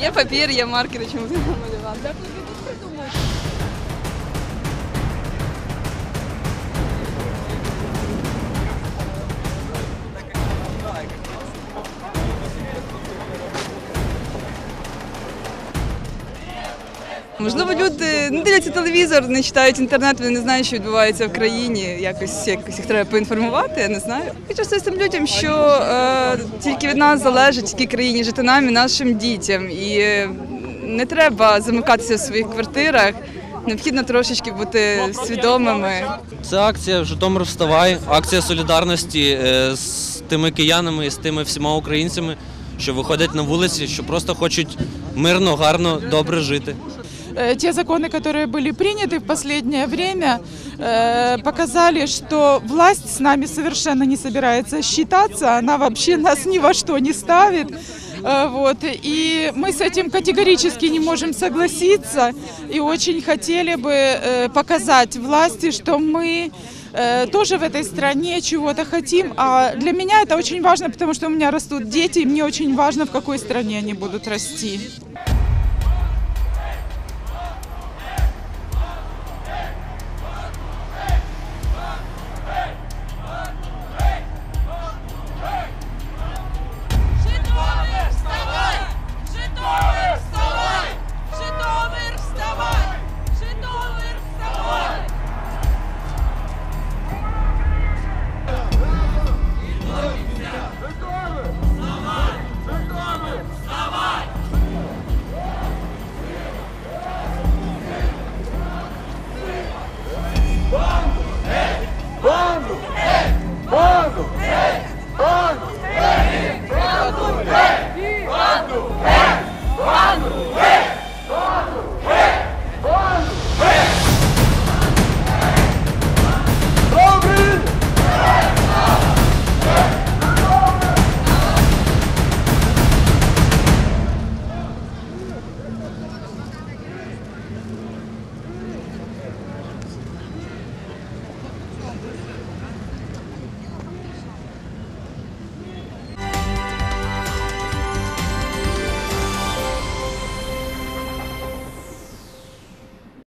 Є папір, є маркери, чому ти намалювати. Можливо, люди не дивляться телевізор, не читають інтернет, вони не знають, що відбувається в країні. Якось якось їх треба поінформувати, я не знаю. Хочу з тим людям, що е, тільки від нас залежить, якій країні жити нам і нашим дітям. І е, не треба замикатися в своїх квартирах. Необхідно трошечки бути свідомими. Це акція Житомир вставай, акція солідарності е, з тими киянами і з тими всіма українцями, що виходять на вулиці, що просто хочуть мирно, гарно, добре жити. Э, те законы, которые были приняты в последнее время, э, показали, что власть с нами совершенно не собирается считаться, она вообще нас ни во что не ставит. Э, Вот. И мы с этим категорически не можем согласиться и очень хотели бы э, показать власти, что мы э, тоже в этой стране чего-то хотим. А для меня это очень важно, потому что у меня растут дети, и мне очень важно, в какой стране они будут расти.